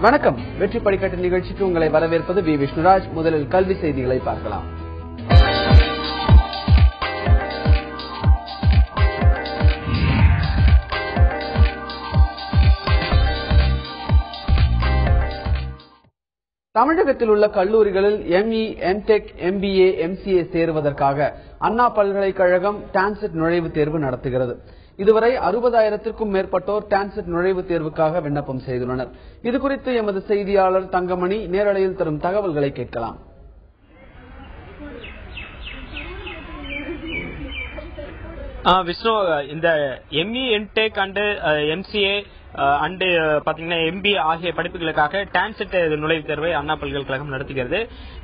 வணக்கம். வெற்றி படிக்கட்டு நிகழ்ச்சிக்கு உங்களை வரவேற்பது வி. விஷ்ணுராஜ். முதலில் கல்வி செய்திகளை பார்க்கலாம். தமிழகத்தில் உள்ள கல்லூரிகளில் எம்இ எம்டெக் எம்பிஏ எம்சிஏ சேருவதற்காக அண்ணா பல்கலைக்கழகம் டான்செட் நுழைவுத் தேர்வு நடத்துகிறது. இதுவரை அறுபதாயிரத்திற்கும் மேற்பட்டோர் டான்செட் நுழைவுத் தேர்வுக்காக விண்ணப்பம் செய்துள்ளனர். இதுகுறித்து எமது செய்தியாளர் தங்கமணி நேரலையில் தரும் தகவல்களை கேட்கலாம். விஷ்ணு இந்த ME MTech and MCA and பாத்தீங்கன்னா எம்பி ஆகிய படிப்புகளுக்காக டான்செட் நுழைவுத் தேர்வை அண்ணா பல்கலைக்கழகம் நடத்துகிறது.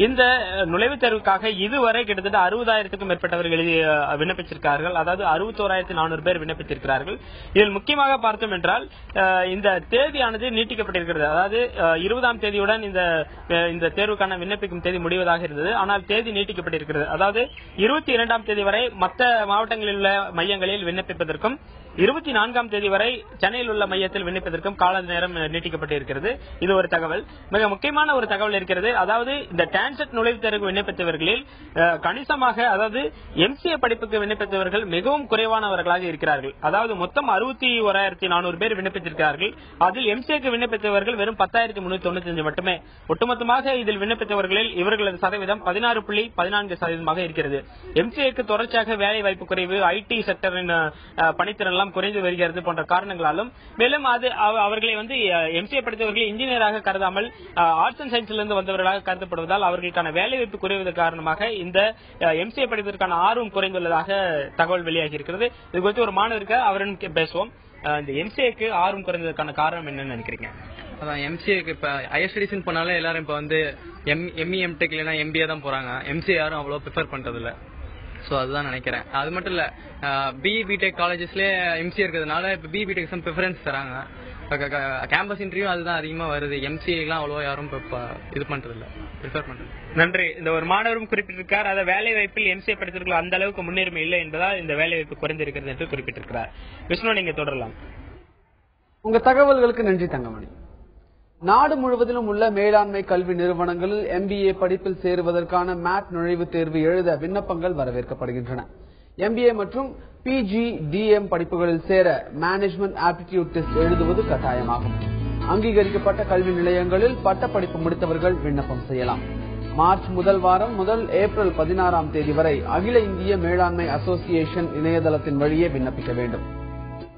இந்த நுழைவுத் தேர்வுக்காக இதுவரை கிட்டத்தட்ட அறுபதாயிரத்துக்கும் மேற்பட்டவர்கள் எழுதி விண்ணப்பிச்சிருக்கார்கள். அதாவது அறுபத்தோராயிரத்தி நானூறு பேர் விண்ணப்பித்திருக்கிறார்கள். இதில் முக்கியமாக பார்த்தோம் என்றால் இந்த தேதியானது நீட்டிக்கப்பட்டிருக்கிறது. அதாவது இருபதாம் தேதியுடன் இந்த இந்த தேர்வுக்கான விண்ணப்பிக்கும் தேதி முடிவதாக இருந்தது. ஆனால் தேதி நீட்டிக்கப்பட்டிருக்கிறது. அதாவது இருபத்தி இரண்டாம் தேதி வரை மற்ற மாவட்டங்களில் உள்ள மையங்களில் விண்ணப்பிப்பதற்கும் இருபத்தி நான்காம் தேதி வரை சென்னையில் உள்ள மையத்தில் விண்ணப்பிப்பதற்கும் கால நேரம் நீட்டிக்கப்பட்டிருக்கிறது. இது ஒரு தகவல். மிக முக்கியமான ஒரு தகவல் இருக்கிறது. அதாவது இந்த டான்செட் நுழைவுத் தேர்வு விண்ணப்பித்தவர்களில் கணிசமாக அதாவது எம்சிஏ படிப்புக்கு விண்ணப்பித்தவர்கள் மிகவும் குறைவானவர்களாக இருக்கிறார்கள். அதாவது மொத்தம் அறுபத்தி ஓராயிரத்தி நானூறு பேர் விண்ணப்பித்திருக்கிறார்கள். அதில் எம்சிஏக்கு விண்ணப்பித்தவர்கள் வெறும் பத்தாயிரத்தி முன்னூத்தி தொண்ணூத்தி அஞ்சு மட்டுமே. ஒட்டுமொத்தமாக இதில் விண்ணப்பித்தவர்களில் இவர்களது சதவீதம் பதினாறு புள்ளி பதினான்கு சதவீதமாக இருக்கிறது. எம்சிஏக்கு தொடர்ச்சியாக வேலை வாய்ப்பு குறைவு ஐடி செக்டரின் பணித்திறன் எல்லாம் குறைந்து வருகிறது போன்ற காரணங்களாலும் மேலும் அது அவர்களை வந்து எம்சிஏ படித்தவர்களை இன்ஜினியராக கருதாமல் ஆர்ட்ஸ் அண்ட் சயின்ஸிலிருந்து வந்தவர்களாக கருதப்படுவதால் அவர்களுக்கான வேலை வாய்ப்பு குறைவது காரணமாக இந்த எம்சிஏ படிப்பதற்கான ஆர்வம் குறைந்துள்ளதாக தகவல் வெளியாகி இருக்கிறது. இது குறித்து ஒரு மாணவருக்கு இருக்க அவரிடம் பேசுவோம். இந்த எம்சிஏக்கு ஆர்வம் குறைந்ததற்கான காரணம் என்னன்னு நினைக்கிறீங்க? அதான் எம்சிஏக்கு இப்ப ஹையர் ஸ்டடீஸ்னு போனாலே எல்லாரும் இப்ப வந்து எம் எம்இ எம்டெக் இல்லைனா எம்பிஏ தான் போறாங்க. எம்சிஏ யாரும் அவ்வளவு ப்ரிஃபர் பண்றது இல்ல ஸோ அதுதான் நினைக்கிறேன். அது மட்டும் இல்ல பிஇ பிடெக் காலேஜஸ்லேயே எம்சிஏ இருக்கிறதுனால இப்போ பிஇ பிடெக் சம் ப்ரிஃபரன்ஸ் தராங்க. கேம்பஸ் இன்டர்வியூ அதுதான் அதிகமாக வருது. எம்சிஏலாம் அவ்வளோ யாரும் இப்போ இது பண்றது இல்ல. ப்ரிஃபர் பண்றது. நன்றி. இந்த ஒரு மாணவரும் குறிப்பிட்டிருக்கார். அதாவது வேலை வாய்ப்பில் எம்சிஏ படித்தவர்கள் அந்த அளவுக்கு முன்னுரிமை இல்லை என்பதால் இந்த வேலை வாய்ப்பு குறைந்திருக்கிறது என்று குறிப்பிட்டிருக்கிறார். விஷ்ணு நீங்க தொடரலாம். உங்க தகவல்களுக்கு நன்றி தங்கமணி. நாடு முழுவதிலும் உள்ள மேலாண்மை கல்வி நிறுவனங்களில் எம்பிஏ படிப்பில் சேருவதற்கான மேட் நுழைவுத் தேர்வு எழுத விண்ணப்பங்கள் வரவேற்கப்படுகின்றன. எம்பிஏ மற்றும் பிஜி டிஎம் படிப்புகளில் சேர மேனேஜ்மெண்ட் ஆப்டிடியூட் டெஸ்ட் எழுதுவது கட்டாயமாகும். அங்கீகரிக்கப்பட்ட கல்வி நிலையங்களில் பட்டப்படிப்பு முடித்தவர்கள் விண்ணப்பம் செய்யலாம். மார்ச் முதல் வாரம் முதல் ஏப்ரல் பதினாறாம் தேதி வரை அகில இந்திய மேலாண்மை அசோசியேஷன் இணையதளத்தின் வழியே விண்ணப்பிக்க வேண்டும்.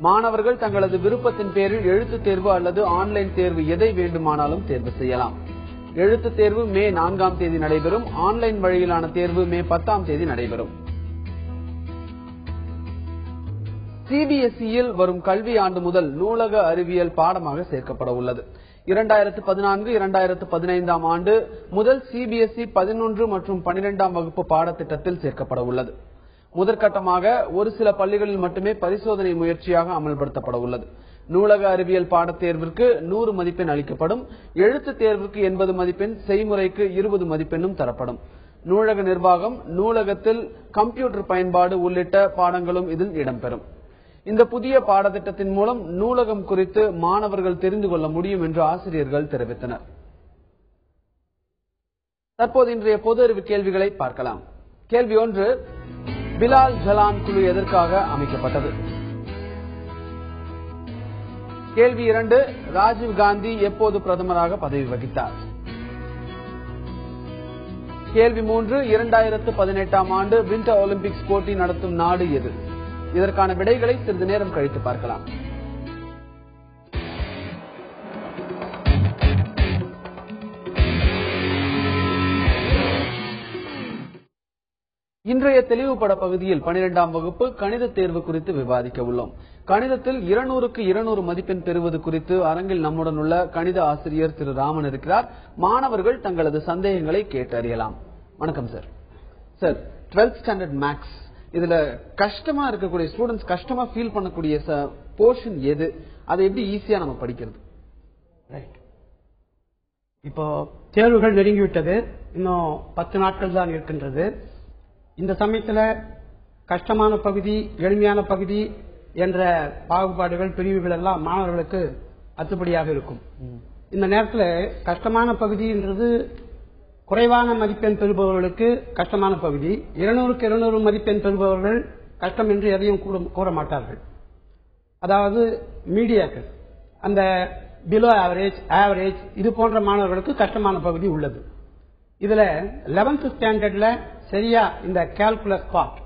மாணவர்கள் தங்களது விருப்பத்தின் பேரில் எழுத்து தேர்வு அல்லது ஆன்லைன் தேர்வு எதை வேண்டுமானாலும் தேர்வு செய்யலாம். எழுத்து தேர்வு மே நான்காம் தேதி நடைபெறும். ஆன்லைன் வழியிலான தேர்வு மே பத்தாம் தேதி நடைபெறும். சிபிஎஸ்இயில் வரும் கல்வி ஆண்டு முதல் நூலக அறிவியல் பாடமாக சேர்க்கப்பட உள்ளது. இரண்டாயிரத்து பதினான்கு இரண்டாயிரத்து பதினைந்தாம் ஆண்டு முதல் சிபிஎஸ்இ பதினொன்று மற்றும் பனிரெண்டாம் வகுப்பு பாடத்திட்டத்தில் சேர்க்கப்பட உள்ளது. முதற்கட்டமாக ஒரு சில பள்ளிகளில் மட்டுமே பரிசோதனை முயற்சியாக அமல்படுத்தப்பட உள்ளது. நூலக அறிவியல் பாடத் தேர்விற்கு நூறு மதிப்பெண் அளிக்கப்படும் எழுத்து தேர்வுக்கு எண்பது மதிப்பெண் செய்முறைக்கு இருபது மதிப்பெண்ணும் தரப்படும். நூலக நிர்வாகம் நூலகத்தில் கம்ப்யூட்டர் பயன்பாடு உள்ளிட்ட பாடங்களும் இதில் இடம்பெறும். இந்த புதிய பாடத்திட்டத்தின் மூலம் நூலகம் குறித்து மாணவர்கள் தெரிந்து கொள்ள முடியும் என்று ஆசிரியர்கள் தெரிவித்தனர். தற்போது இன்றைய பொது அறிவு கேள்விகளை பார்க்கலாம். கேள்வி ஒன்று பிலால் ஜலான் குழு எதற்காக அமைக்கப்பட்டது? கேள்வி இரண்டு ராஜீவ் காந்தி எப்போது பிரதமராக பதவி வகித்தார்? கேள்வி மூன்று இரண்டாயிரத்து பதினெட்டாம் ஆண்டு வின்டர் ஒலிம்பிக்ஸ் போட்டி நடத்தும் நாடு எது? இதற்கான விடைகளை சிறிது நேரம் கழித்து பார்க்கலாம். இன்றைய தெளிவுபட பகுதியில் பனிரெண்டாம் வகுப்பு கணித தேர்வு குறித்து விவாதிக்க உள்ளோம். கணிதத்தில் இருநூறுக்கு இருநூறு மதிப்பெண் பெறுவது குறித்து அரங்கில் நம்முடன் உள்ள கணித ஆசிரியர் திரு ராமன் இருக்கிறார். மாணவர்கள் தங்களது சந்தேகங்களை கேட்டறியலாம். வணக்கம் sir sir twelfth standard maths இதுல கஷ்டமா இருக்கக்கூடிய ஸ்டூடெண்ட்ஸ் கஷ்டமா ஃபீல் பண்ணக்கூடிய போர்ஷன் எது? அதை எப்படி ஈஸியா நம்ம படிக்கிறது? ரைட் இப்போ தேர்வுகள் நெருங்கிவிட்டது. இன்னும் பத்து நாட்கள் தான் இருக்கின்றது. இந்த சமயத்துல கஷ்டமான பகுதி எளிமையான பகுதி என்ற பாகுபாடுகள் பிரிவுகள் எல்லாம் மாணவர்களுக்கு அத்துப்படியாக இருக்கும். இந்த நேரத்தில் கஷ்டமான பகுதின்றது குறைவான மதிப்பெண் பெறுபவர்களுக்கு கஷ்டமான பகுதி. இருநூறுக்கு இருநூறு மதிப்பெண் பெறுபவர்கள் கஷ்டம் என்று எதையும் கூற- மாட்டார்கள். அதாவது மீடியாக்கள் அந்த பிலோ ஆவரேஜ் ஆவரேஜ் இது போன்ற மாணவர்களுக்கு கஷ்டமான பகுதி உள்ளது. இதுல 11th ஸ்டாண்டர்ட்ல சரியா? இந்த கேல்குலஸ் பார்ட்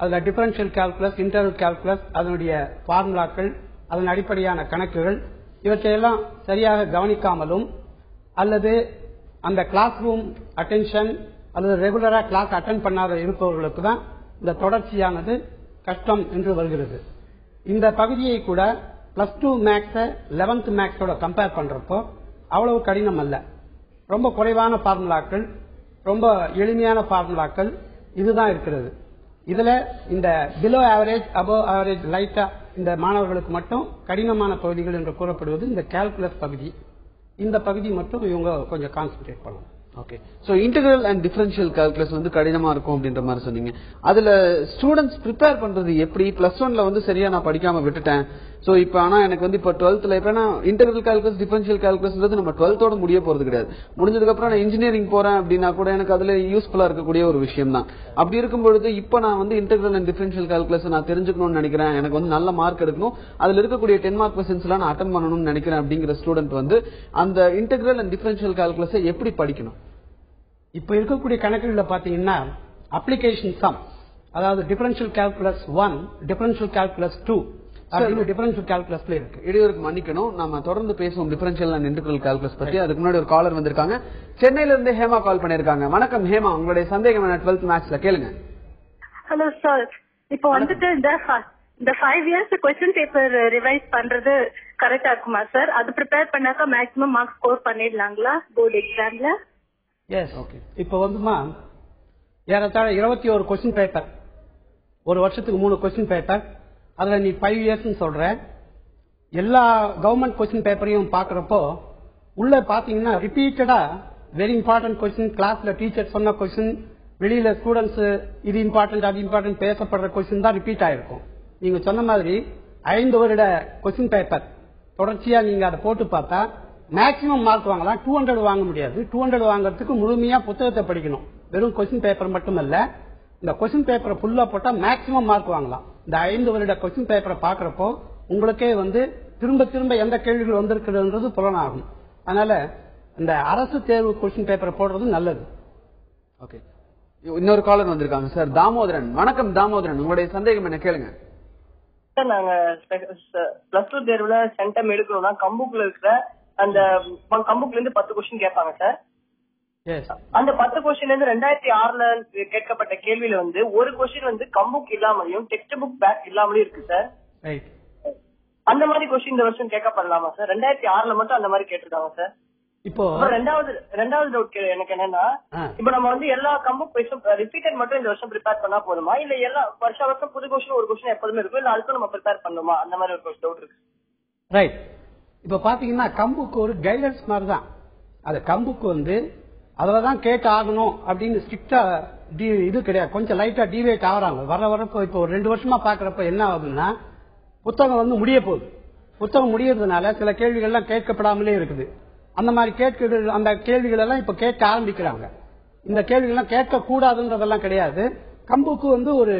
அதுல டிஃபரன்ஷியல் கால்குலஸ் இன்டர்னல் கால்குலஸ் அதனுடைய பார்முலாக்கள் அதன் அடிப்படையான கணக்குகள் இவற்றையெல்லாம் சரியாக கவனிக்காமலும் அல்லது அந்த கிளாஸ் ரூம் அட்டென்ஷன் அல்லது ரெகுலரா கிளாஸ் அட்டன் பண்ணாத இருப்பவர்களுக்கு தான் இந்த தொடர்ச்சியானது கஷ்டம் என்று வருகிறது. இந்த பகுதியை கூட பிளஸ் டூ மேக்ஸ லெவன்த் மேக்ஸோட கம்பேர் பண்றப்போ அவ்வளவு கடினம் அல்ல. ரொம்ப குறைவான ஃபார்முலாக்கள் ரொம்ப எளிமையான ஃபார்முலாக்கள் இதுதான் இருக்கிறது. இதுல இந்த பிலோ ஆவரேஜ் அபோவ் ஆவரேஜ் லைட்டா இந்த மாணவர்களுக்கு மட்டும் கடினமான பகுதிகள் என்று கூறப்படுவது இந்த கால்குலஸ் பகுதி. இந்த பகுதி மட்டும் இவங்க கொஞ்சம் கான்சென்ட்ரேட் பண்ணணும். Okay so integral and differential calculus வந்து கடினமா இருக்கும் அப்படின்ற மாதிரி சொன்னீங்க. அதுல ஸ்டூடெண்ட்ஸ் ப்ரிப்பேர் பண்றது எப்படி? பிளஸ் ஒன்ல வந்து சரியா நான் படிக்காம விட்டுட்டேன். ஸோ இப்போ ஆனால் எனக்கு வந்து இப்போ டுவெல்த்தில் இப்போ நான் இன்டர்னல் கால்குலஸ் டிஃபரன்ஷியல் கால்குலஸ்ன்றது நம்ம டுவெல்த்தோட முடிய போகிறது கிடையாது. முடிஞ்சதுக்கப்புறம் நான் இன்ஜினியரிங் போகிறேன் அப்படின்னா கூட எனக்கு அதில் யூஸ்ஃபுல்லாக இருக்கக்கூடிய ஒரு விஷயம் தான் அப்படி இருக்கும் பொழுது இப்போ நான் வந்து இன்டெகிரல் அண்ட் டிஃபரன்ஷியல் கால்குலஸ் நான் தெரிஞ்சுக்கணும்னு நினைக்கிறேன். எனக்கு வந்து நல்ல மார்க் எடுக்கணும். அதில் இருக்கக்கூடிய டென் மார்க் கொஸ்டின்ஸ்லாம் நான் அட்டன் பண்ணணும்னு நினைக்கிறேன் அப்படிங்கிற ஸ்டூடெண்ட் வந்து அந்த இன்டெகிரல் அண்ட் டிஃபரன்ஷியல் கால்குலஸை எப்படி படிக்கணும்? இப்போ இருக்கக்கூடிய கணக்குகளில் பார்த்தீங்கன்னா அப்ளிகேஷன் சம் அதாவது differential calculus one differential calculus two differential கால்குலஸ்ல இருக்கு. இடையூறுக்கு மன்னிக்கணும். நம்ம தொடர்ந்து பேசுவோம் டிஃபரன்ஷியல் அண்ட் இன்டெகிரல் கால்குலஸ் பத்தி. அதுக்கு முன்னாடி ஒரு காலர் வந்திருக்காங்க. சென்னையில இருந்து ஹேமா கால் பண்ணிருக்காங்க வணக்கம் ஹேமா. உங்களுடைய சந்தேகம் டுவெல்த் மேக்ஸ்ல கேளுங்க. ஹலோ சார் இப்போ வந்துட்டு இந்த ஃப- இந்த five years question paper revise பண்றது கரெக்டா இருக்குமா சார் அது ப்ரிப்பேர் பண்ணாக்கா மேக்ஸிமம் மார்க்ஸ் ஸ்கோர் பண்ணிடலாங்களா போர்டு எக்ஸாம்ல எஸ் ஓகே இப்போ வந்துமா ஏறத்தாழ இருபத்தி ஒரு கொஸ்டின் பேப்பர் ஒரு வருஷத்துக்கு மூணு கொஸ்டின் பேப்பர் அதில் நீ ஃபைவ் இயர்ஸ்ன்னு சொல்கிற எல்லா கவர்மெண்ட் கொஸ்டின் பேப்பரையும் பார்க்குறப்போ உள்ளே பார்த்தீங்கன்னா ரிப்பீட்டடாக வெரி இம்பார்ட்டன்ட் கொஸ்டின் கிளாஸில் டீச்சர் சொன்ன கொஸ்டின் வெளியில் ஸ்டூடெண்ட்ஸ் இது இம்பார்ட்டன்ட் அது இம்பார்ட்டன்ட் பேசப்படுற கொஸ்டின் தான் ரிப்பீட் ஆகிருக்கும் நீங்கள் சொன்ன மாதிரி ஐந்து வருட கொஸ்டின் பேப்பர் தொடர்ச்சியாக நீங்கள் அதை போட்டு பார்த்தா மேக்ஸிமம் மார்க் வாங்கலாம். டூ ஹண்ட்ரட் வாங்க முடியாது. டூ ஹண்ட்ரட் வாங்குறதுக்கு முழுமையாக புத்தகத்தை படிக்கணும். வெறும் கொஸ்டின் பேப்பர் மட்டுமல்ல இந்த கொஸ்டின் பேப்பரை ஃபுல்லாக போட்டால் மேக்ஸிமம் மார்க் வாங்கலாம். இந்த ஐந்து வருட கொஸ்டின் பேப்பரை பாக்குறப்போ உங்களுக்கே வந்து திரும்ப திரும்ப எந்த கேள்விகள் வந்திருக்கிறதுன்றது புலனாகும். அதனால இந்த அரசு தேர்வு கொஸ்டின் பேப்பரை போடுறது நல்லது. ஓகே இன்னொரு காலர் வந்திருக்காங்க சார் தாமோதரன். வணக்கம் தாமோதரன். உங்களுடைய சந்தேகம் என்ன? கேளுங்க. சார் நாங்க பிளஸ் டூ தேர்வுல சென்டம் எடுக்கணும்னா கம்புக்குள்ள இருக்கிற அந்த கம்புக்குல இருந்து பத்து கொஸ்டின் கேட்பாங்க சார் அந்த பத்து கொஸ்டின்ல இருந்து ரெண்டாயிரத்தி ஆறுல கேட்கப்பட்ட கேள்வியில வந்து ஒரு கொஸ்டின் வந்து கம்புக் இல்லாமலையும் டெக்ஸ்ட் புக் பேக் இல்லாமலையும் இருக்கு சார் அந்த மாதிரி கொஸ்டின் இந்த வருஷம் கேட்கப்படலாமா சார் ரெண்டாயிரத்தி ஆறுல மட்டும் அந்த மாதிரி கேட்டிருக்காங்க சார் இப்போ ரெண்டாவது ரெண்டாவது டவுட் எனக்கு என்னன்னா. இப்ப நம்ம வந்து எல்லா கம்புக் கொஸ்டின் ரிப்பீட்டட் மட்டும் இந்த வருஷம் ப்ரிப்பேர் பண்ணா போதுமா? இல்ல எல்லா வருஷ வருஷம் புது கொஸ்டின் ஒரு கொஸ்டின் எப்போதுமே இருக்கும்? இல்ல அதுக்கும் நம்ம ப்ரிப்பேர் பண்ணணுமா அந்த மாதிரி ஒரு டவுட் இருக்கு. ரைட் இப்ப பாத்தீங்கன்னா கம்புக்கு ஒரு கைடன்ஸ் மாதிரி தான் அது கம்புக்கு வந்து அதில் தான் கேட்டு ஆகணும் அப்படின்னு ஸ்ட்ரிக்டா இது கிடையாது. கொஞ்சம் லைட்டா டிவேட் ஆகுறாங்க. வர வரப்போ இப்போ ஒரு ரெண்டு வருஷமா பாக்குறப்ப என்ன ஆகுதுன்னா புத்தகம் வந்து முடிய போகுது. புத்தகம் முடியறதுனால சில கேள்விகள்லாம் கேட்கப்படாமலே இருக்குது. அந்த மாதிரி கேட்க அந்த கேள்விகள் எல்லாம் இப்ப கேட்க ஆரம்பிக்கிறாங்க. இந்த கேள்விகள்லாம் கேட்க கூடாதுன்றதெல்லாம் கிடையாது. கம்புக்கு வந்து ஒரு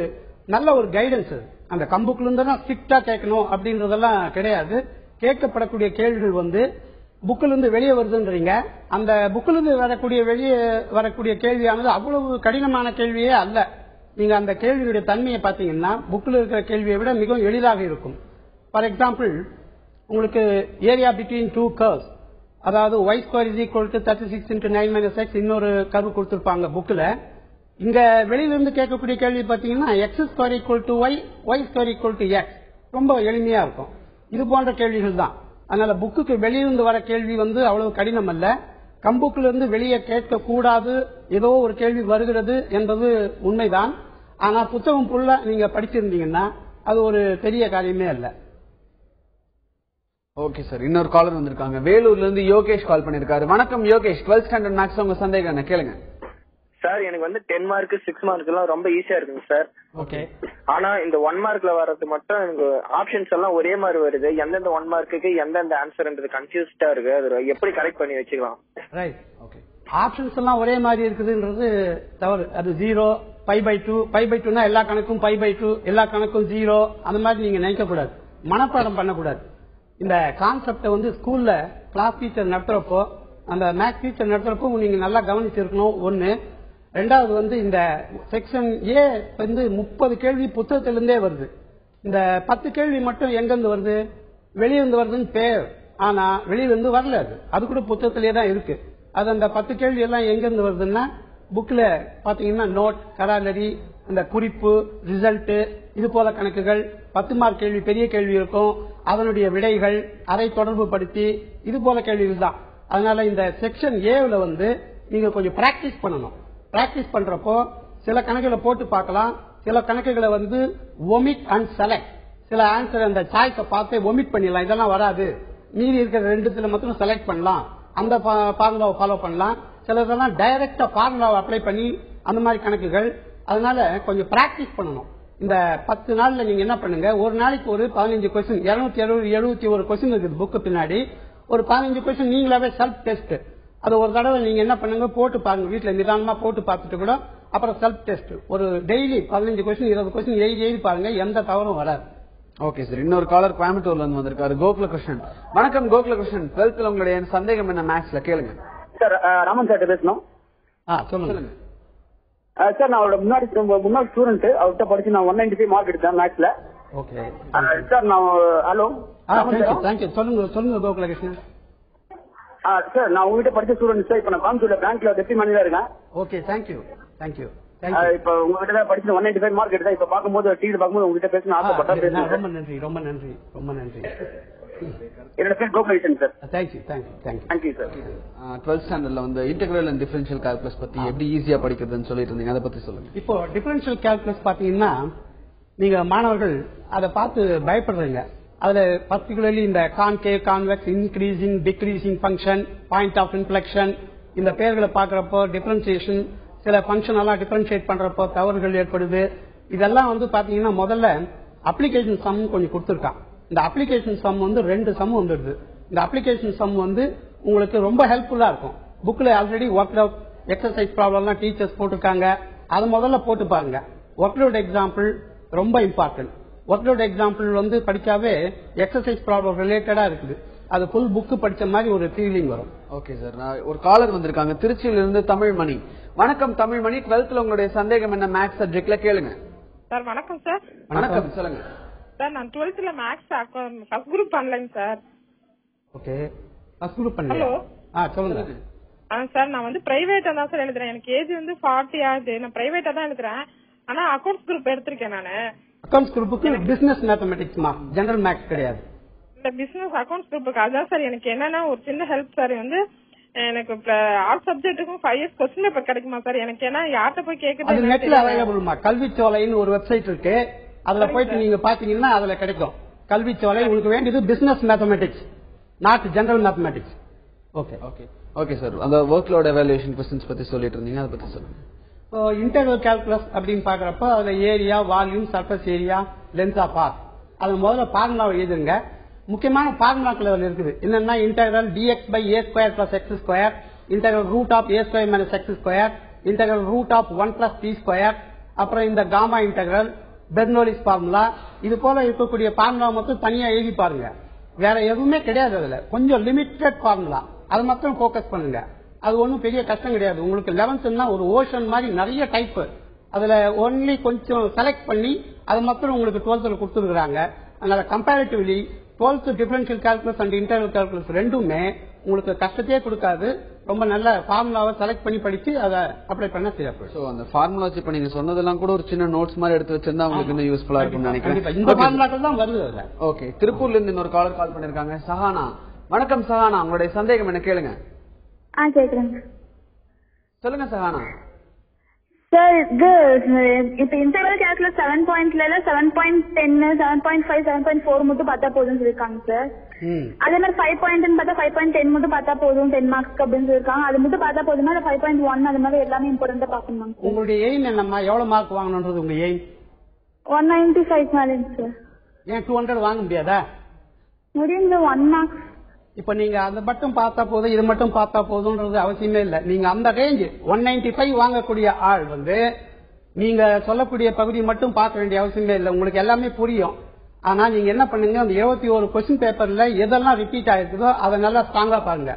நல்ல ஒரு கைடன்ஸ் அது. அந்த கம்புக்குள்ள இருந்தா தான் ஸ்ட்ரிக்டா கேட்கணும் அப்படின்றதெல்லாம் கிடையாது. கேட்கப்படக்கூடிய கேள்விகள் வந்து புக்கில் இருந்து வெளியே வருதுன்றீங்க. அந்த புக்கில் இருந்து வரக்கூடிய வெளியே வரக்கூடிய கேள்வியானது அவ்வளவு கடினமான கேள்வியே அல்ல. நீங்க அந்த கேள்வியுடைய தன்மையை பார்த்தீங்கன்னா புக்கில் இருக்கிற கேள்வியை விட மிகவும் எளிதாக இருக்கும். ஃபார் எக்ஸாம்பிள் உங்களுக்கு ஏரியா பிட்வீன் டூ கர்வ்ஸ் அதாவது y square is equal to thirty six into nine minus x இன்னொரு கர்வு கொடுத்துருப்பாங்க புக்கில். இங்க வெளியிலிருந்து கேட்கக்கூடிய கேள்வி பார்த்தீங்கன்னா x square equal to y y square equal to x ரொம்ப எளிமையா இருக்கும். இது போன்ற கேள்விகள் தான். அதனால புக்குக்கு வெளியிருந்து வர கேள்வி வந்து அவ்வளவு கடினம் அல்ல. கம்புக்குல இருந்து வெளியே கேட்க கூடாது ஏதோ ஒரு கேள்வி வருகிறது என்பது உண்மைதான். ஆனா புத்தகம் ஃபுல்லா நீங்க படிச்சிருந்தீங்கன்னா அது ஒரு பெரிய காரியமே அல்ல. ஓகே சார் இன்னொரு காலர் வந்திருக்காங்க. வேலூர்ல இருந்து யோகேஷ் கால் பண்ணிருக்காரு. வணக்கம் யோகேஷ். டுவெல்த் ஸ்டாண்டர்ட் மேக்ஸ் உங்க சந்தேகம் கேளுங்க. சார் எனக்கு வந்து டென் மார்க் சிக்ஸ் மார்க் எல்லாம் ரொம்ப ஈஸியா இருக்குங்க சார் ஆனா இந்த ஒன் மார்க்ல வர்றது மட்டும் எனக்கு ஆப்ஷன்ஸ் எல்லாம் ஒரே மாதிரி வருது. எந்தெந்த ஒன் மார்க்குக்கு எந்தெந்த ஆன்சர்ன்றது கன்ஃபியூஸ்டா இருக்கு. அது எப்படி கரெக்ட் பண்ணி வச்சுக்கலாம்? ரைட் ஓகே ஆப்ஷன்ஸ் எல்லாம் ஒரே மாதிரி இருக்குதுன்றது தவறு. அது zero pi pi two pi pi டூனா எல்லா கணக்கும் பை பை டூ எல்லா கணக்கும் ஜீரோ அந்த மாதிரி நீங்க நினைக்க கூடாது. மனப்பாடம் பண்ணக்கூடாது. இந்த கான்செப்டை வந்து ஸ்கூல்ல கிளாஸ் டீச்சர் நடத்துறப்போ அந்த மேக்ஸ் டீச்சர் நடத்துறப்போ நீங்க நல்லா கவனிச்சிருக்கணும். ஒன்னு ரெண்டாவது வந்து இந்த செக்ஷன் ஏ வந்து முப்பது கேள்வி புத்தகத்திலிருந்தே வருது. இந்த பத்து கேள்வி மட்டும் எங்கிருந்து வருது? வெளியிருந்து வருதுன்னு பேர். ஆனா வெளியிலிருந்து வரல அது. அது கூட புத்தகத்திலே தான் இருக்கு. அது அந்த பத்து கேள்வி எல்லாம் எங்கிருந்து வருதுன்னா புக்ல பாத்தீங்கன்னா நோட் கராலரி அந்த குறிப்பு ரிசல்ட் இது போல கணக்குகள் பத்து மார்க் கேள்வி பெரிய கேள்வி இருக்கும். அதனுடைய விடைகள் அதை தொடர்பு படுத்தி இது போல கேள்விகள் தான். அதனால இந்த செக்ஷன் ஏவில் வந்து நீங்க கொஞ்சம் பிராக்டிஸ் பண்ணணும். பிராக்டிஸ் பண்றப்போ சில கணக்குகளை போட்டு பார்க்கலாம். சில கணக்குகளை வந்து ஒமிட் அண்ட் செலக்ட் சில ஆன்சர் அந்த சாய்ஸை பார்த்து ஒமிட் பண்ணிடலாம். இதெல்லாம் வராது. மீதி இருக்கிற ரெண்டுத்துல மட்டும் செலக்ட் பண்ணலாம். அந்த ஃபார்முலாவை ஃபாலோ பண்ணலாம். சில இதெல்லாம் டைரக்டா ஃபார்முலாவை அப்ளை பண்ணி அந்த மாதிரி கணக்குகள். அதனால கொஞ்சம் பிராக்டிஸ் பண்ணணும். இந்த பத்து நாள்ல நீங்க என்ன பண்ணுங்க? ஒரு நாளைக்கு ஒரு பதினஞ்சு கொஸ்டின் இருநூத்தி எழுபது எழுபத்தி ஒரு கொஸ்டின் இருக்குது புக்கு பின்னாடி. ஒரு பதினஞ்சு கொஸ்டின் நீங்களாவே செல்ஃப் டெஸ்ட் அது ஒரு தடவை நீங்க என்ன பண்ணுங்க போட்டு பாருங்க. வீட்டுல நிதானமா போட்டு பார்த்துட்டு கூட அப்புறம் செல்ஃப் டெஸ்ட் ஒரு டெய்லி பதினஞ்சு கொஸ்டின் இருபது கொஸ்டின் எழுதி எழுதி பாருங்க எந்த தவறும் வராது. ஓகே சார் இன்னொரு காலர் கோயம்புத்தூர்ல இருந்து வந்திருக்காரு. கோகுல கிருஷ்ணன். வணக்கம் கோகுல கிருஷ்ணன். டுவெல்த்ல உங்களுடைய சந்தேகம் என்ன மேக்ஸ்ல கேளுங்க. சார் ராமன் சார் பேசணும். ஆ சொல்லுங்க. சார் நான் அவரோட முன்னாடி முன்னாடி ஸ்டூடெண்ட் அவர்கிட்ட படிச்சு நான் ஒன் நைன்டி ஃபைவ் மார்க் எடுத்தேன் மேக்ஸ்ல ஓகே சார் நான் ஹலோ சொல்லுங்க சொல்லுங்க கோகுல கிருஷ்ணன். சார் நான் உங்ககிட்ட படிச்ச ஸ்டூடெண்ட் சார் இப்ப நான் கோயம்புத்தூர்ல பேங்க்ல டெப்டி மேனேஜரா இருக்கேன். ஓகே தேங்க்யூ தேங்க்யூ இப்ப உங்ககிட்ட தான் படிச்சு ஒன் நைன்டி ஃபைவ் மார்க் எடுத்தேன். இப்ப பார்க்கும்போது டிவில பார்க்கும்போது உங்ககிட்ட பேசணும் ஆசைப்பட்டா ரொம்ப நன்றி ரொம்ப நன்றி ரொம்ப நன்றி. என்னோட பேர் Gokulesan sir. Thank you thank you thank you thank you sir twelfth ஸ்டாண்டர்ட்ல வந்து இன்டெகிரல் அண்ட் டிஃபரன்ஷியல் கால்குலஸ் பத்தி எப்படி ஈஸியா படிக்கிறதுன்னு சொல்லிட்டு இருந்தீங்க. அதை பத்தி சொல்லுங்க. இப்போ டிஃபரன்ஷியல் கால்குலஸ் பாத்தீங்கன்னா நீங்க மாணவர்கள் அதை பார்த்து பயப்படுறீங்க. அதுல பர்டிகுலர்லி இந்த concave convex increasing decreasing function point of inflection இந்த பெயர்களை பார்க்குறப்போ டிஃபரன்சியேஷன் சில ஃபங்க்ஷன் எல்லாம் டிஃபரன்ஷியேட் பண்றப்போ தவறுகள் ஏற்படுது. இதெல்லாம் வந்து பாத்தீங்கன்னா முதல்ல அப்ளிகேஷன் சம் கொஞ்சம் கொடுத்துருக்கான். இந்த அப்ளிகேஷன் சம் வந்து ரெண்டு சம் வந்துடுது. இந்த அப்ளிகேஷன் சம் வந்து உங்களுக்கு ரொம்ப ஹெல்ப்ஃபுல்லா இருக்கும். புக்ல ஆல்ரெடி ஒர்க் அவுட் எக்ஸசைஸ் ப்ராப்ளம்லாம் டீச்சர்ஸ் போட்டிருக்காங்க. அதை முதல்ல போட்டு பாருங்க. ஒர்க் அவுட் எக்ஸாம்பிள் ரொம்ப இம்பார்ட்டன்ட் ஒர்க் அவுட் எக்ஸாம்பிள் வந்து படிச்சாவே எக்ஸசைஸ் ப்ராப்ளம் ரிலேட்டடா இருக்குது. அது ஃபுல் புக் படிச்ச மாதிரி ஒரு ஃபீலிங் வரும். ஓகே சார் நான் ஒரு காலர் வந்திருக்காங்க. திருச்சியில இருந்து தமிழ்மணி. வணக்கம் தமிழ்மணி. டுவெல்த்ல உங்களுடைய சந்தேகம் என்ன? மேக்ஸ் சப்ஜெக்ட்ல கேளுங்க. சார் வணக்கம் சார் வணக்கம் சொல்லுங்க. சார் நான் டுவெல்த்ல மேக்ஸ் ஃபர்ஸ்ட் குரூப் பண்ணலைங்க சார் ஓகே ஃபர்ஸ்ட் குரூப் பண்ணல. ஆ சொல்லுங்க. ஆ சார் நான் வந்து பிரைவேட்டா தான் சார் எழுதுறேன். எனக்கு ஏஜ் வந்து ஃபார்ட்டி ஆகுது நான் பிரைவேட்டா தான் எழுதுறேன். ஆனா அக்கௌண்ட்ஸ் குரூப் எடுத்திருக்கேன் நானு. அக்கௌண்ட்ஸ் குரூப்புக்கு business mathematics mark general maths கிடையாது. இந்த பிசினஸ் அக்கௌண்ட்ஸ் குரூப்புக்கு அதான் சார் எனக்கு என்னன்னா ஒரு சின்ன ஹெல்ப் சார் வந்து எனக்கு ஆல் சப்ஜெக்ட்டுக்கும் ஃபைவ் இயர்ஸ் கொஸ்டின் பேப்பர் கிடைக்குமா சார் எனக்கு ஏன்னா யார்கிட்ட போய் அது கேக்குறது நெட்ல அவைலபிள்மா கல்விச்சோலைன்னு ஒரு வெப்சைட் இருக்கு. அதுல போயிட்டு நீங்க பாத்தீங்கன்னா அதுல கிடைக்கும். கல்விச்சோலை உங்களுக்கு வேண்டியது business mathematics not general mathematics okay okay okay sir அந்த ஒர்க் லோட் எவாலுவேஷன் கொஸ்டின்ஸ் பத்தி சொல்லிட்டு இருந்தீங்க அதை பத்தி சொல்லுங்க. இன்டெகிரல் கால்குலஸ் அப்படின்னு பாக்குறப்ப அதுல area volume surface area length of arc அது முதல்ல பார்முலாவை எழுதுங்க. முக்கியமான பார்முலாக்கள் அதில் இருக்குது. என்னன்னா integral dx by a square plus x square integral root of a square minus x square integral root of one plus p square அப்புறம் இந்த காமா இன்டெகிரல் பெர்னோலிஸ் ஃபார்முலா இது போல இருக்கக்கூடிய பார்முலா மட்டும் தனியா எழுதி பாருங்க. வேற எதுவுமே கிடையாது அதுல. கொஞ்சம் லிமிட்டட் ஃபார்முலா அது மட்டும் ஃபோக்கஸ் பண்ணுங்க. அது ஒன்றும் பெரிய கஷ்டம் கிடையாது. உங்களுக்கு லெவன்த்னா ஒரு ஓஷன் மாதிரி நிறைய டைப் அதுல ஒன்லி கொஞ்சம் செலக்ட் பண்ணி அது மட்டும் உங்களுக்கு டுவெல்த்ல கொடுத்துருக்காங்க அதனால comparatively twelfth differential calculus and internal calculus ரெண்டுமே உங்களுக்கு கஷ்டத்தையே கொடுக்காது. ரொம்ப நல்ல ஃபார்முலாவை செலக்ட் பண்ணி படிச்சு அதை அப்ளை பண்ண தேவைப்படும் சோ அந்த ஃபார்முலா இப்ப நீங்க சொன்னதெல்லாம் கூட ஒரு சின்ன நோட்ஸ் மாதிரி எடுத்து வச்சிருந்தா உங்களுக்கு இன்னும் யூஸ்ஃபுல்லா இருக்கும்னு கண்டிப்பா. இந்த நினைக்கிறேன் ஃபார்முலாக்கள் தான் வருது ஓகே திருப்பூர்ல இருந்து இன்னொரு காலர் கால் பண்ணிருக்காங்க சஹானா. வணக்கம் சஹானா. உங்களுடைய சந்தேகம் என்ன? கேளுங்க. ஆ கேக்குறேங்க சொல்லுங்க சஹானா. சார் இது இப்ப இன்டர்வல் கேல்குலஸ் செவன் பாயிண்ட்ல seven point ten seven point five seven point four மட்டும் பார்த்தா போதும்னு சொல்லிருக்காங்க சார் அதே மாதிரி ஃபைவ் பாயிண்ட் பார்த்தா ஃபைவ் பாயிண்ட் டென் மட்டும் பார்த்தா போதும் டென் மார்க்ஸ் அப்படின்னு சொல்லிருக்காங்க. அது மட்டும் பார்த்தா போதுமா இல்ல ஃபைவ் பாயிண்ட் ஒன் அது மாதிரி எல்லாமே இம்பார்ட்டன்டா பாக்கணும் உங்களுடைய எய்ம் என்னம்மா? எவ்வளவு மார்க் வாங்கணுன்றது உங்க எய்ம் ஒன் நைன்டி ஃபைவ் மேலேங்க சார் ஏன் டூ ஹண்ட்ரட் வாங்க முடியாதா? முடியும் சார் ஒன் மார்க்ஸ் இப்ப நீங்க அந்த மட்டும் பார்த்தா போதும் இது மட்டும் பார்த்தா போதும்ன்றது அவசியமே இல்லை. நீங்க அந்த ரேஞ்ச் ஒன் நைன்டி ஃபைவ் வாங்கக்கூடிய ஆள் வந்து நீங்க சொல்லக்கூடிய பகுதி மட்டும் பார்க்க வேண்டிய அவசியமே இல்லை. உங்களுக்கு எல்லாமே புரியும். ஆனா நீங்க என்ன பண்ணுங்க அந்த இருபத்தி ஒரு கொஸ்டின் பேப்பர்ல எதெல்லாம் ரிப்பீட் ஆயிருக்குதோ அதை நல்லா ஸ்ட்ராங்கா பாருங்க.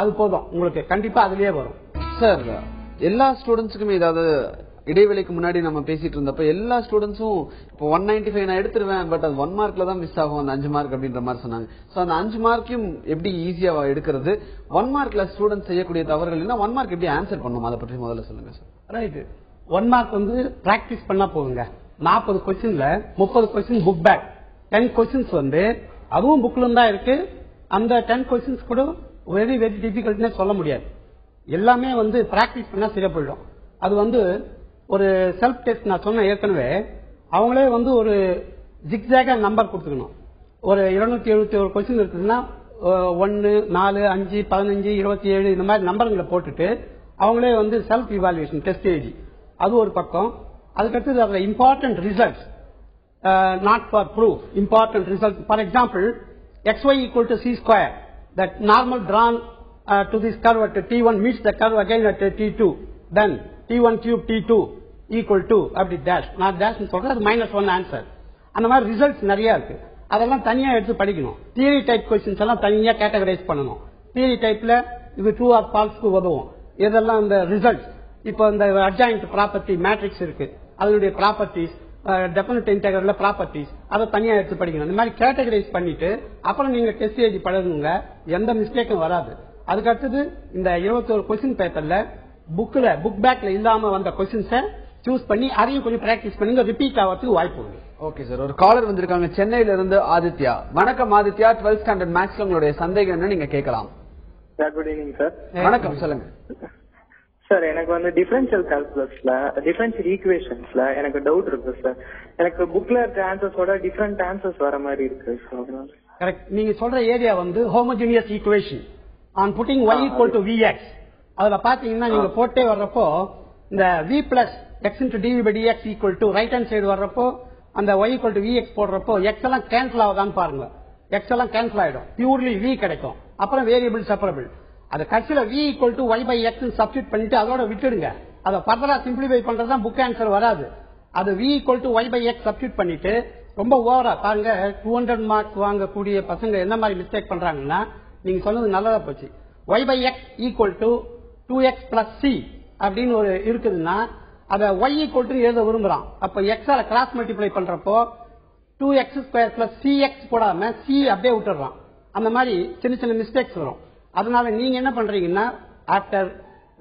அது போதும். உங்களுக்கு கண்டிப்பா அதுலயே வரும். சார் எல்லா ஸ்டூடெண்ட்ஸுக்குமே ஏதாவது இடைவெளிக்கு முன்னாடி நம்ம பேசிட்டு இருந்தப்ப எல்லா ஸ்டூடெண்ட்ஸும் இப்போ ஒன் நைன்டி ஃபைவ் நான் எடுத்துருவேன் பட் அது ஒன் மார்க்ல தான் மிஸ் ஆகும் அந்த அஞ்சு மார்க் அப்படின்ற மாதிரி சொன்னாங்க. ஸோ அந்த அஞ்சு மார்க்கையும் எப்படி ஈஸியா எடுக்கிறது? ஒன் மார்க்ல ஸ்டூடெண்ட் செய்யக்கூடிய தவறுகள் என்ன ஒன் மார்க் எப்படி ஆன்சர் பண்ணும் அதை பற்றி முதல்ல சொல்லுங்க சார் ரைட் ஒன் மார்க் வந்து பிராக்டிஸ் பண்ணா போகுங்க நாற்பது கொஸ்டின்ல முப்பது question book back ten questions வந்து அதுவும் புக்ல தான் இருக்கு. அந்த டென் கொஸ்டின்ஸ் கூட வெரி வெரி டிஃபிகல்ட்னே சொல்ல முடியாது. எல்லாமே வந்து பிராக்டிஸ் பண்ணா சரியா போயிடும். அது வந்து ஒரு செல்ஃப் டெஸ்ட் நான் சொன்ன ஏற்கனவே. அவங்களே வந்து ஒரு ஜிக்ஸாக நம்பர் கொடுத்துக்கணும். ஒரு இருநூத்தி எழுபத்தி ஒரு கொஸ்டின் இருக்குதுன்னா ஒன்று நாலு அஞ்சு பதினஞ்சு இருபத்தி ஏழு இந்த மாதிரி நம்பருங்களை போட்டுட்டு அவங்களே வந்து செல்ஃப் இவாலுவேஷன் டெஸ்ட் எழுதி. அது ஒரு பக்கம். அதுக்கடுத்தது அதில் important results not for proof important result for example x y equal to c square that normal drawn to this curve at t one meets the curve again at t two then t one cube t two equal to அப்படி dash நான் dash சொல்றேன் அது minus one answer அந்த மாதிரி results நிறைய இருக்கு. அதெல்லாம் தனியா எடுத்து படிக்கணும். தியரி டைப் கொஸ்டின்ஸ் எல்லாம் தனியா கேட்டகரைஸ் பண்ணணும். தியரி டைப்ல இது டூ ஆர் பால்ஸ்க்கு உதவும். இதெல்லாம் இந்த ரிசல்ட்ஸ் இப்போ இந்த அட்ஜாயிண்ட் ப்ராப்பர்ட்டி மேட்ரிக்ஸ் இருக்கு. அதனுடைய ப்ராப்பர்ட்டிஸ் டெபினட் இன்டெகிரல்ல ப்ராப்பர்ட்டிஸ் அதை தனியா எடுத்து படிக்கணும். இந்த மாதிரி கேட்டகரைஸ் பண்ணிட்டு அப்புறம் நீங்க டெஸ்ட் எழுதி பழகுங்க. எந்த மிஸ்டேக்கும் வராது. அதுக்கடுத்தது இந்த இருபத்தோரு கொஸ்டின் பேப்பர்ல புக்ல புக் பேக்ல இல்லாம வந்த கொஸ்டின்ஸை சூஸ் பண்ணி அதையும் கொஞ்சம் பிராக்டிஸ் பண்ணுங்க ரிப்பீட் ஆகிறதுக்கு வாய்ப்பு உண்டு. ஓகே சார் ஒரு காலர் வந்திருக்காங்க. சென்னையில இருந்து ஆதித்யா. வணக்கம் ஆதித்யா. டுவெல்த் ஸ்டாண்டர்ட் மேக்ஸ்ல உங்களுடைய சந்தேகம் என்ன? நீங்க கேட்கலாம். சார் குட் ஈவினிங் சார் வணக்கம் சொல்லுங்க. சார் எனக்கு வந்து டிஃபரன்ஷியல் கால்குலஸ்ல டிஃபரன்ஷியல் ஈக்குவேஷன்ஸ்ல எனக்கு டவுட் இருக்கு சார் எனக்கு புக்ல இருக்க ஆன்சர்ஸோட டிஃபரெண்ட் ஆன்சர்ஸ் வர மாதிரி இருக்கு சார் கரெக்ட் நீங்க சொல்ற ஏரியா வந்து homogeneous equation on putting y equal to vx அதுல பாத்தீங்கன்னா நீங்க போட்டே வர்றப்போ இந்த v plus x into dv by dx equal to right hand side வர்றப்போ அந்த y ஈக்குவல் டு விஎக்ஸ் போடுறப்போ எக்ஸ் எல்லாம் கேன்சல் ஆகுதான்னு பாருங்க. எக்ஸ் எல்லாம் கேன்சல் ஆயிடும். பியூர்லி v கிடைக்கும். அப்புறம் வேரியபிள் செப்பரபிள் அது கட்சியில v equal to y by x substitute பண்ணிட்டு அதோட விட்டுடுங்க. அதை ஃபர்தரா சிம்பிளிஃபை பண்றது தான் புக் ஆன்சர் வராது. அது v equal to y by x substitute பண்ணிட்டு ரொம்ப ஓவரா பாருங்க டூ ஹண்ட்ரட் மார்க்ஸ் வாங்கக்கூடிய பசங்க என்ன மாதிரி மிஸ்டேக் பண்றாங்கன்னா நீங்க சொன்னது நல்லதா போச்சு. Y by x equal to two x plus c அப்படின்னு ஒரு இருக்குதுன்னா அதை ஒய் ஈக்குவல் டு எழுத விரும்புறான். அப்ப எக்ஸ் கிராஸ் மல்டிப்ளை பண்றப்போ two x square plus c x போடாம சி அப்படியே விட்டுறான். அந்த மாதிரி சின்ன சின்ன மிஸ்டேக்ஸ் வரும். அதனால நீங்க என்ன பண்றீங்கன்னா ஆஃப்டர்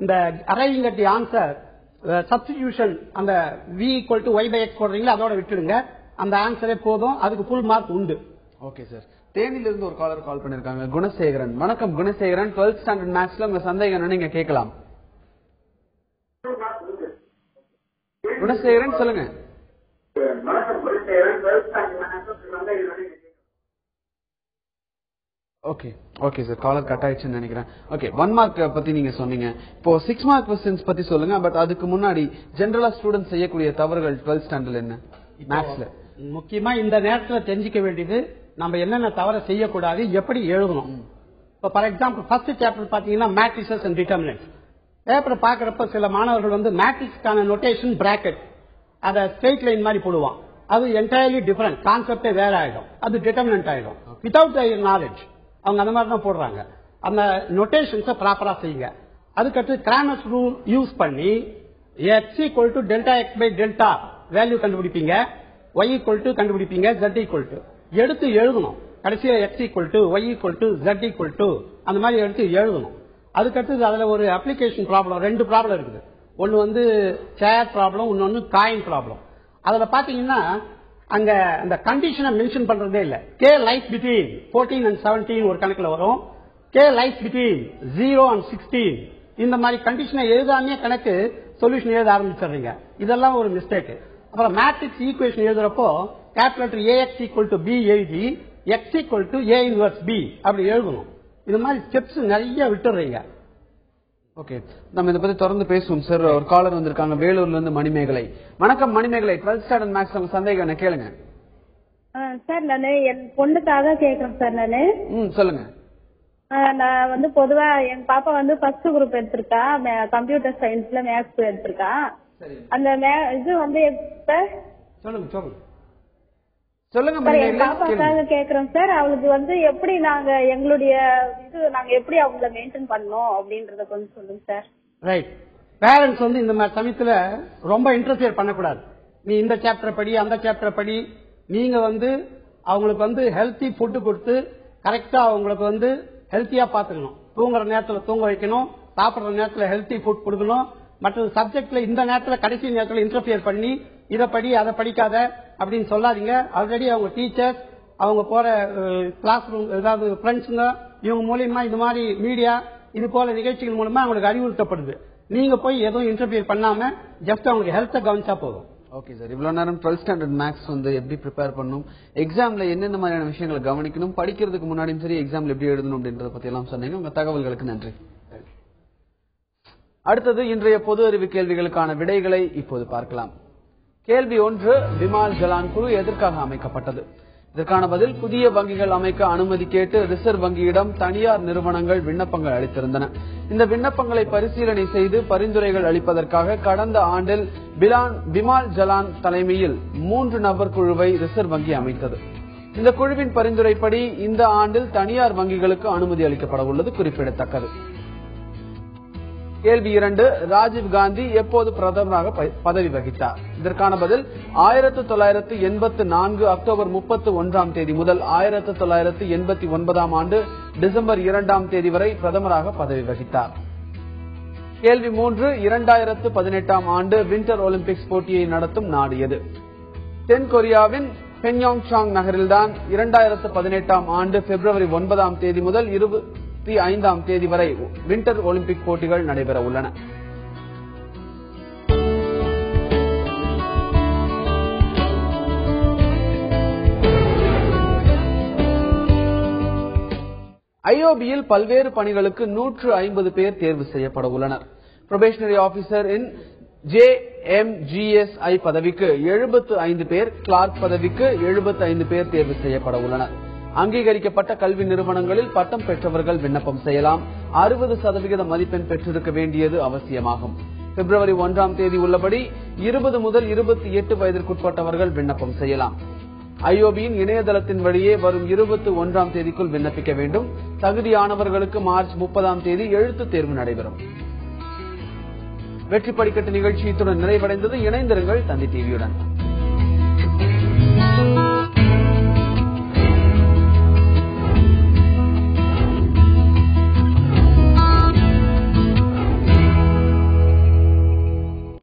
இந்த arriving at the answer substitution அந்த v equal to y by x போடுறீங்களா அதோட விட்டுடுங்க. அந்த ஆன்சரே போதும். அதுக்கு ஃபுல் மார்க் உண்டு. ஓகே சார் தேனியில இருந்து ஒரு காலர் கால் பண்ணிருக்காங்க குணசேகரன். வணக்கம் குணசேகரன். டுவெல்த் ஸ்டாண்டர்ட் மேக்ஸ்ல உங்க சந்தேகம் நீங்க கேட்கலாம். குணசேகரன் சொல்லுங்க. Okay okay sir caller cut ஆயிடுச்சுன்னு நினைக்கிறேன். ஓகே ஒன் மார்க் பத்தி நீங்க சொன்னீங்க. இப்போ சிக்ஸ் மார்க் கொஸ்டின்ஸ் பத்தி சொல்லுங்க பட் அதுக்கு முன்னாடி ஜெனரலா ஸ்டூடெண்ட் செய்யக்கூடிய தவறுகள் டுவெல்த் ஸ்டாண்டர்ட் என்ன? மேக்ஸ்ல முக்கியமா இந்த நேரத்துல தெரிஞ்சுக்க வேண்டியது நம்ம என்னென்ன தவற செய்யக்கூடாது எப்படி எழுதணும்? இப்போ ஃபார் எக்ஸாம்பிள் ஃபர்ஸ்ட் சாப்டர் பாத்தீங்கன்னா மேட்ரிசஸ் அண்ட் டிட்டர்மினன்ட் பேப்பரை பாக்குறப்ப சில மாணவர்கள் வந்து மேட்ரிக்ஸ்க்கான நொட்டேஷன் பிராக்கெட் அதை ஸ்ட்ரெயிட் லைன் மாதிரி போடுவான். அது என்டையர்லி டிஃபரெண்ட் கான்செப்டே வேற ஆயிடும். அது டிட்டர்மினன்ட் ஆயிடும். வித்தவுட் நாலேஜ் அவங்க அந்த மாதிரி தான் போடுறாங்க. அந்த நொட்டேஷன்ஸை ப்ராப்பரா செய்யுங்க. அதுக்கடுத்து கிராமஸ் ரூல் யூஸ் பண்ணி x equal to delta x by delta value கண்டுபிடிப்பீங்க y equal to கண்டுபிடிப்பீங்க ஜெட் ஈக்குவல் டு எடுத்து எழுதணும். கடைசியில x equal to y equal to z equal to அந்த மாதிரி எடுத்து எழுதணும். அதுக்கடுத்து அதுல ஒரு அப்ளிகேஷன் ப்ராப்ளம் ரெண்டு ப்ராப்ளம் இருக்குது. ஒன்னு வந்து சேர் ப்ராப்ளம் இன்னொன்னு காயின் ப்ராப்ளம் அதுல பாத்தீங்கன்னா அங்க அந்த கண்டிஷனை மென்ஷன் பண்றதே இல்ல. K lies between fourteen and seventeen ஒரு கணக்குல வரும். K lies between zero and sixteen இந்த மாதிரி கண்டிஷனை எழுதாமே கணக்கு சொல்யூஷன் எழுத ஆரம்பிச்சிடுறீங்க. இதெல்லாம் ஒரு மிஸ்டேக் அப்புறம் matrix equation எழுதுறப்போ calculator AX equal to B எழுதி x equal to A inverse B அப்படி எழுதணும். இது மாதிரி ஸ்டெப்ஸ் நிறைய விட்டுறீங்க. ஓகே நம்ம இதை பத்தி தொடர்ந்து பேசுவோம் சார் ஒரு காலர் வந்திருக்காங்க வேலூர்ல இருந்து மணிமேகலை. வணக்கம் மணிமேகலை. டுவெல்த் ஸ்டாண்டர்ட் மேக்ஸ் உங்க சந்தேகம் என்ன? கேளுங்க. சார் நானு என் பொண்ணுக்காக கேக்குறேன் சார் நானு. ம் சொல்லுங்க. நான் வந்து பொதுவா என் பாப்பா வந்து ஃபர்ஸ்ட் குரூப் எடுத்திருக்கா கம்ப்யூட்டர் சயின்ஸ்ல மேக்ஸ் எடுத்திருக்கா. அந்த மே- இது வந்து சொல்லுங்க சொல்லுங்க. சொல்லுங்க கேக்குறோம் சார். அவளுக்கு வந்து எப்படி நாங்க எங்களுடைய இது நாங்க எப்படி அவங்கள மெயின்டைன் பண்ணோம் அப்படின்றத கொஞ்சம் சொல்லுங்க சார். ரைட் பேரண்ட்ஸ் வந்து இந்த மாதிரி சமயத்துல ரொம்ப இன்டர்ஃபியர் பண்ணக்கூடாது. நீ இந்த சாப்டர் படி அந்த சாப்டர் படி. நீங்க வந்து அவங்களுக்கு வந்து ஹெல்த்தி ஃபுட்டு கொடுத்து கரெக்டா அவங்களுக்கு வந்து ஹெல்த்தியா பாத்துக்கணும் தூங்குற நேரத்துல தூங்க வைக்கணும். சாப்பிடுற நேரத்துல ஹெல்த்தி ஃபுட் கொடுக்கணும். மற்ற சப்ஜெக்ட்ல இந்த நேரத்துல கடைசி நேரத்துல இன்டர்பியர் பண்ணி இதை படி அதை படிக்காத அப்படின்னு சொல்லாதீங்க. ஆல்ரெடி அவங்க டீச்சர்ஸ் அவங்க போற கிளாஸ் ரூம் ஏதாவது ஃப்ரெண்ட்ஸுங்க இவங்க மூலியமா இது மாதிரி மீடியா இது போல நிகழ்ச்சிகள் மூலமா அவங்களுக்கு அறிவுறுத்தப்படுது. நீங்க போய் எதுவும் இன்டர்பியர் பண்ணாம ஜஸ்ட் அவங்களுக்கு ஹெல்த்தை கவனிச்சா போதும். ஓகே சார் இவ்வளவு நேரம் டுவெல்த் ஸ்டாண்டர்ட் மேக்ஸ் வந்து எப்படி ப்ரிப்பேர் பண்ணும் எக்ஸாம்ல என்னென்ன மாதிரியான விஷயங்களை கவனிக்கணும் படிக்கிறதுக்கு முன்னாடியும் சரி எக்ஸாம்ல எப்படி எழுதணும் அப்படின்றத பத்தி எல்லாம் சொன்னீங்க. உங்க தகவல்களுக்கு நன்றி. அடுத்தது இன்றைய பொது அறிவு கேள்விகளுக்கான விடைகளை இப்போது பார்க்கலாம். கேள்வி ஒன்று விமால் ஜலான் குழு எதற்காக அமைக்கப்பட்டது? இதற்கான பதில் புதிய வங்கிகள் அமைக்க அனுமதி கேட்டு ரிசர்வ் வங்கியிடம் தனியார் நிறுவனங்கள் விண்ணப்பங்கள் அளித்திருந்தன. இந்த விண்ணப்பங்களை பரிசீலனை செய்து பரிந்துரைகள் அளிப்பதற்காக கடந்த ஆண்டில் பிலான் விமால் ஜலான் தலைமையில் மூன்று நபர் குழுவை ரிசர்வ் வங்கி அமைத்தது. இந்த குழுவின் பரிந்துரைப்படி இந்த ஆண்டில் தனியார் வங்கிகளுக்கு அனுமதி அளிக்கப்பட உள்ளது குறிப்பிடத்தக்கது. கேள்வி இரண்டு ராஜீவ் காந்தி எப்போது பிரதமராக பதவி வகித்தார்? இதற்கான பதில் ஆயிரத்தி தொள்ளாயிரத்து எண்பத்தி நான்கு அக்டோபர் முப்பத்தி ஒன்றாம் தேதி முதல் ஆயிரத்தி தொள்ளாயிரத்து எண்பத்தி ஒன்பதாம் ஆண்டு டிசம்பர் இரண்டாம் தேதி வரை பிரதமராக பதவி வகித்தார். கேள்வி மூன்று இரண்டாயிரத்து பதினெட்டாம் ஆண்டு வின்டர் ஒலிம்பிக்ஸ் போட்டியை நடத்தும் நாடு எது? தென்கொரியாவின் பென்யாங் சாங் நகரில்தான் இரண்டாயிரத்து பதினெட்டாம் ஆண்டு பிப்ரவரி ஒன்பதாம் தேதி முதல் இருபத்தி ஐந்தாம் தேதி வரை வின்டர் ஒலிம்பிக் போட்டிகள் நடைபெற உள்ளன. ஐஓபியில் பல்வேறு பணிகளுக்கு நூற்று ஐம்பது பேர் தேர்வு செய்யப்பட உள்ளனர். Probationary officer in J M GSI பதவிக்கு எழுபத்து ஐந்து பேர் கிளார்க் பதவிக்கு எழுபத்து ஐந்து பேர் தேர்வு செய்யப்பட உள்ளனர். அங்கீகரிக்கப்பட்ட கல்வி நிறுவனங்களில் பட்டம் பெற்றவர்கள் விண்ணப்பம் செய்யலாம். அறுபது சதவிகித மதிப்பெண் பெற்றிருக்க வேண்டியது அவசியமாகும். பிப்ரவரி ஒன்றாம் தேதி உள்ளபடி இருபது முதல் இருபத்தி எட்டு வயதிற்குட்பட்டவர்கள் விண்ணப்பம் செய்யலாம். ஐஓபியின் இணையதளத்தின் வழியே வரும் இருபத்தி ஒன்றாம் தேதிக்குள் விண்ணப்பிக்க வேண்டும். தகுதியானவர்களுக்கு மார்ச் முப்பதாம் தேதி எழுத்து தேர்வு நடைபெறும். வெற்றி படிக்கட்டு நிகழ்ச்சி இத்துடன் நிறைவடைந்தது. இணைந்திருங்கள் தந்தி டிவியுடன்.